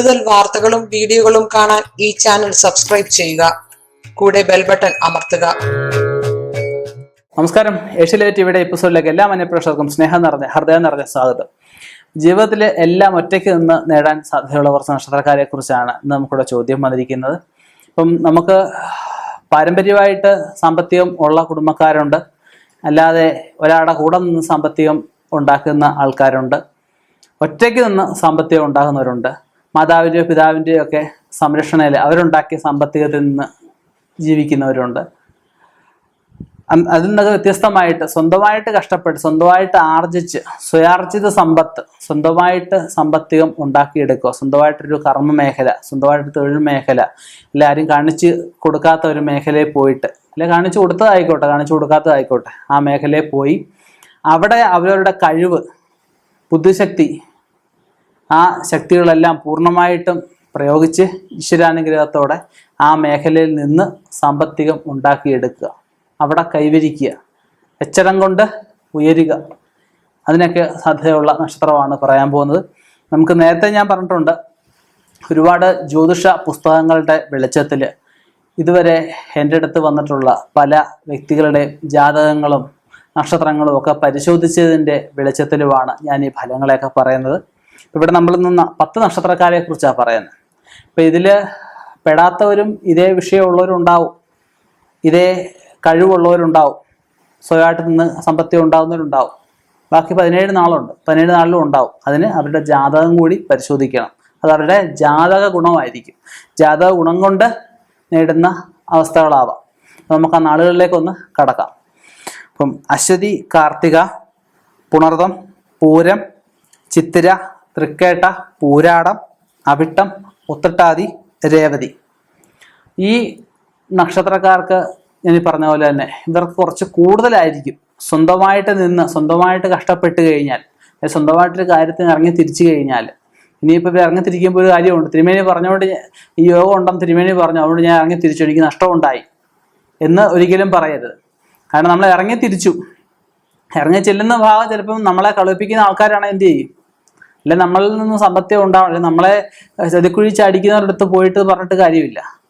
കൂടുതൽ വാർത്തകളും വീഡിയോകളും കാണാൻ ഈ ചാനൽ സബ്സ്ക്രൈബ് ചെയ്യുക. കൂടെ ബെൽ ബട്ടൺ അമർത്തുക. നമസ്കാരം. ഏഷ്യയിലെ ടിവിയുടെ എപ്പിസോഡിലേക്ക് എല്ലാ മനഃപ്രേക്ഷകർക്കും സ്നേഹം നിറഞ്ഞ ഹൃദയം നിറഞ്ഞ സ്വാഗതം. ജീവിതത്തിലെ എല്ലാം ഒറ്റയ്ക്ക് നിന്ന് നേടാൻ സാധ്യതയുള്ള കുറച്ച് നക്ഷത്രക്കാരെ കുറിച്ചാണ് ഇന്ന് നമുക്കിവിടെ ചോദ്യം വന്നിരിക്കുന്നത്. ഇപ്പം നമുക്ക് പാരമ്പര്യമായിട്ട് സാമ്പത്തികം ഉള്ള കുടുംബക്കാരുണ്ട്. അല്ലാതെ ഒരാളുടെ കൂടെ നിന്ന് സാമ്പത്തികം ഉണ്ടാക്കുന്ന ആൾക്കാരുണ്ട്. ഒറ്റയ്ക്ക് നിന്ന് സാമ്പത്തികം ഉണ്ടാകുന്നവരുണ്ട് മാതാവിന്റെയോ പിതാവിന്റെയോ ഒക്കെ സംരക്ഷണയിൽ അവരുണ്ടാക്കിയ സാമ്പത്തികത്തിൽ നിന്ന് ജീവിക്കുന്നവരുണ്ട്. അതിൽ നിന്നൊക്കെ വ്യത്യസ്തമായിട്ട് സ്വന്തമായിട്ട് കഷ്ടപ്പെട്ട് സ്വന്തമായിട്ട് ആർജിച്ച് സ്വയാർജിത സമ്പത്ത് സ്വന്തമായിട്ട് സാമ്പത്തികം ഉണ്ടാക്കിയെടുക്കുക സ്വന്തമായിട്ടൊരു കർമ്മ മേഖല സ്വന്തമായിട്ട് തൊഴിൽ മേഖല അല്ലെ ആരും കാണിച്ച് കൊടുക്കാത്ത ഒരു മേഖലയിൽ പോയിട്ട് അല്ലെ കാണിച്ചു കൊടുത്തതായിക്കോട്ടെ കാണിച്ചു കൊടുക്കാത്തതായിക്കോട്ടെ ആ മേഖലയിൽ പോയി അവിടെ അവരവരുടെ കഴിവ് ബുദ്ധിശക്തി ആ ശക്തികളെല്ലാം പൂർണമായിട്ടും പ്രയോഗിച്ച് ഈശ്വരാനുഗ്രഹത്തോടെ ആ മേഖലയിൽ നിന്ന് സാമ്പത്തികം ഉണ്ടാക്കിയെടുക്കുക. അവിടെ കൈവരിക്കുക. എച്ചരം കൊണ്ട് ഉയരുക. അതിനൊക്കെ സാധ്യതയുള്ള നക്ഷത്രമാണ് പറയാൻ പോകുന്നത്. നമുക്ക് നേരത്തെ ഞാൻ പറഞ്ഞിട്ടുണ്ട് ഒരുപാട് ജ്യോതിഷ പുസ്തകങ്ങളുടെ വെളിച്ചത്തിൽ ഇതുവരെ എന്റെ അടുത്ത് വന്നിട്ടുള്ള പല വ്യക്തികളുടെ ജാതകങ്ങളും നക്ഷത്രങ്ങളും ഒക്കെ പരിശോധിച്ചതിന്റെ വെളിച്ചത്തിലുമാണ് ഞാൻ ഈ ഫലങ്ങളെയൊക്കെ പറയുന്നത്. ഇവിടെ നമ്മൾ നിന്ന് പത്ത് നക്ഷത്രക്കാരെ കുറിച്ചാണ് പറയുന്നത്. അപ്പം ഇതിൽ പെടാത്തവരും ഇതേ വിഷയമുള്ളവരും ഉണ്ടാവും ഇതേ കഴിവുള്ളവരുണ്ടാവും. സ്വയമായിട്ട് നിന്ന് സമ്പത്തി ഉണ്ടാവുന്നവരുണ്ടാവും. ബാക്കി പതിനേഴ് നാളുണ്ട്. പതിനേഴ് നാളിലും ഉണ്ടാവും. അതിന് അവരുടെ ജാതകം കൂടി പരിശോധിക്കണം. അത് അവരുടെ ജാതക ഗുണമായിരിക്കും. ജാതക ഗുണം കൊണ്ട് നേടുന്ന അവസ്ഥകളാവാം. നമുക്ക് ആ നാളുകളിലേക്കൊന്ന് കടക്കാം. അപ്പം അശ്വതി കാർത്തിക പുണർതം പൂരം ചിത്തിര തൃക്കേട്ട പൂരാടം അവിട്ടം ഉത്രട്ടാതി രേവതി. ഈ നക്ഷത്രക്കാർക്ക് ഞാൻ പറഞ്ഞ പോലെ തന്നെ ഇവർക്ക് കുറച്ച് കൂടുതലായിരിക്കും. സ്വന്തമായിട്ട് നിന്ന് സ്വന്തമായിട്ട് കഷ്ടപ്പെട്ട് കഴിഞ്ഞാൽ സ്വന്തമായിട്ടൊരു കാര്യത്തിന് ഇറങ്ങി തിരിച്ചു കഴിഞ്ഞാൽ ഇനിയിപ്പോൾ ഇറങ്ങി തിരിക്കുമ്പോൾ ഒരു കാര്യമുണ്ട്. തിരുമേനി പറഞ്ഞുകൊണ്ട് ഈ യോഗം ഉണ്ടെന്ന് തിരുമേനി പറഞ്ഞു അതുകൊണ്ട് ഞാൻ ഇറങ്ങി തിരിച്ചു എനിക്ക് നഷ്ടമുണ്ടായി എന്ന് ഒരിക്കലും പറയരുത്. കാരണം നമ്മൾ ഇറങ്ങി തിരിച്ചു. ഇറങ്ങി ചെല്ലുന്ന ഭാഗം ചിലപ്പം നമ്മളെ കളിപ്പിക്കുന്ന ആൾക്കാരാണ് എന്ത് ചെയ്യും? അല്ലെ നമ്മളിൽ നിന്ന് സമ്പത്യം ഉണ്ടാവണം. അല്ലെ നമ്മളെ ചതിക്കുഴി ചാടിക്കുന്നവരടുത്ത് പോയിട്ട് പറഞ്ഞിട്ട് കാര്യമില്ല.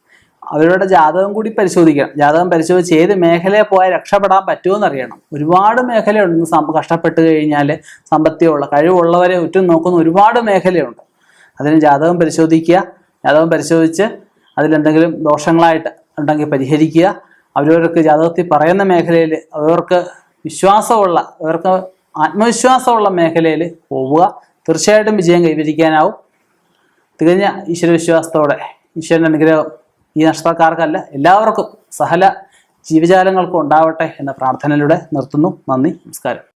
അവരുടെ ജാതകം കൂടി പരിശോധിക്കണം. ജാതകം പരിശോധിച്ച് ഏത് മേഖലയെ പോയാൽ രക്ഷപ്പെടാൻ പറ്റുമെന്ന് അറിയണം. ഒരുപാട് മേഖലയുണ്ട്. കഷ്ടപ്പെട്ട് കഴിഞ്ഞാൽ സമ്പത്തിയുള്ള കഴിവുള്ളവരെ ഉറ്റും നോക്കുന്ന ഒരുപാട് മേഖലയുണ്ട്. അതിന് ജാതകം പരിശോധിക്കുക. ജാതകം പരിശോധിച്ച് അതിലെന്തെങ്കിലും ദോഷങ്ങളായിട്ട് ഉണ്ടെങ്കിൽ പരിഹരിക്കുക. അവരവർക്ക് ജാതകത്തിൽ പറയുന്ന മേഖലയിൽ അവർക്ക് വിശ്വാസമുള്ള അവർക്ക് ആത്മവിശ്വാസമുള്ള മേഖലയിൽ പോവുക. തീർച്ചയായിട്ടും വിജയം കൈവരിക്കാനാവും. തികഞ്ഞ ഈശ്വരവിശ്വാസത്തോടെ ഈശ്വരന്റെ അനുഗ്രഹം ഈ നഷ്ടക്കാർക്കല്ല എല്ലാവർക്കും സഹല ജീവജാലങ്ങൾക്കും ഉണ്ടാവട്ടെ എന്ന പ്രാർത്ഥനയിലൂടെ നിർത്തുന്നു. നന്ദി നമസ്കാരം.